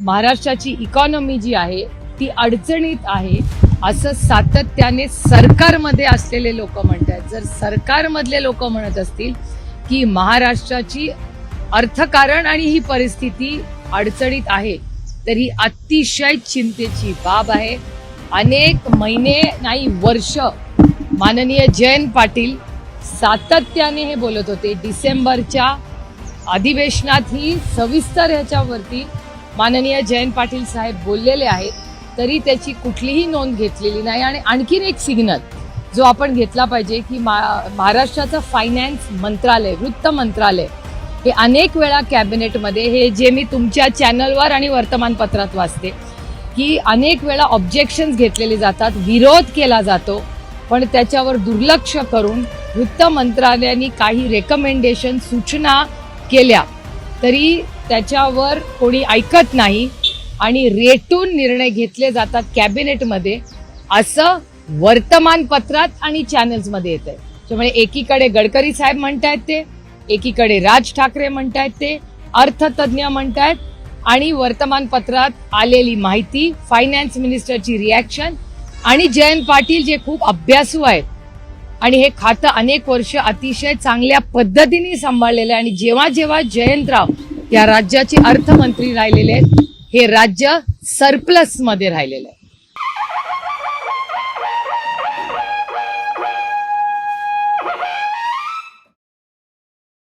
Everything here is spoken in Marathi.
महाराष्ट्राची इकॉनॉमी जी आहे ती अडचणीत आहे असं सातत्याने सरकारमध्ये असलेले लोक म्हणतात जर सरकारमधले लोक म्हणत असतील की महाराष्ट्राची अर्थकारण आणि ही परिस्थिती अडचणीत आहे तर ही अतिशय चिंतेची बाब आहे. अनेक महिने नाही वर्ष माननीय जयंत पाटील सातत्याने हे बोलत होते. डिसेंबरच्या अधिवेशनात ही सविस्तर ह्याच्यावरती माननीय जयंत पाटील साहेब बोललेले आहेत तरी त्याची कुठलीही नोंद घेतलेली नाही आणि आणखीन एक सिग्नल जो आपण घेतला पाहिजे की मा महाराष्ट्राचं फायनान्स मंत्रालय वृत्त मंत्रालय हे अनेक वेळा कॅबिनेटमध्ये हे जे मी तुमच्या चॅनलवर आणि वर्तमानपत्रात वाचते की अनेक वेळा ऑब्जेक्शन्स घेतलेले जातात विरोध केला जातो पण त्याच्यावर दुर्लक्ष करून वृत्त मंत्रालयाने काही रेकमेंडेशन सूचना केल्या तरी त्याच्यावर कोणी ऐकत नाही आणि रेटून निर्णय घेतले जातात कॅबिनेटमध्ये असं वर्तमानपत्रात आणि चॅनल्समध्ये येत आहे त्यामुळे एकीकडे गडकरी साहेब म्हणतायत ते एकीकडे राज ठाकरे म्हणतायत ते अर्थतज्ञ म्हणतायत आणि वर्तमानपत्रात आलेली माहिती फायनान्स मिनिस्टरची रिॲक्शन आणि जयंत पाटील जे खूप अभ्यासू आहेत आणि हे खातं अनेक वर्ष अतिशय चांगल्या पद्धतीने सांभाळलेलं आहे आणि जेव्हा जेव्हा जयंतराव या राज्याचे अर्थमंत्री राहिलेले आहेत. हे राज्य सरप्लसमध्ये राहिलेलं आहे.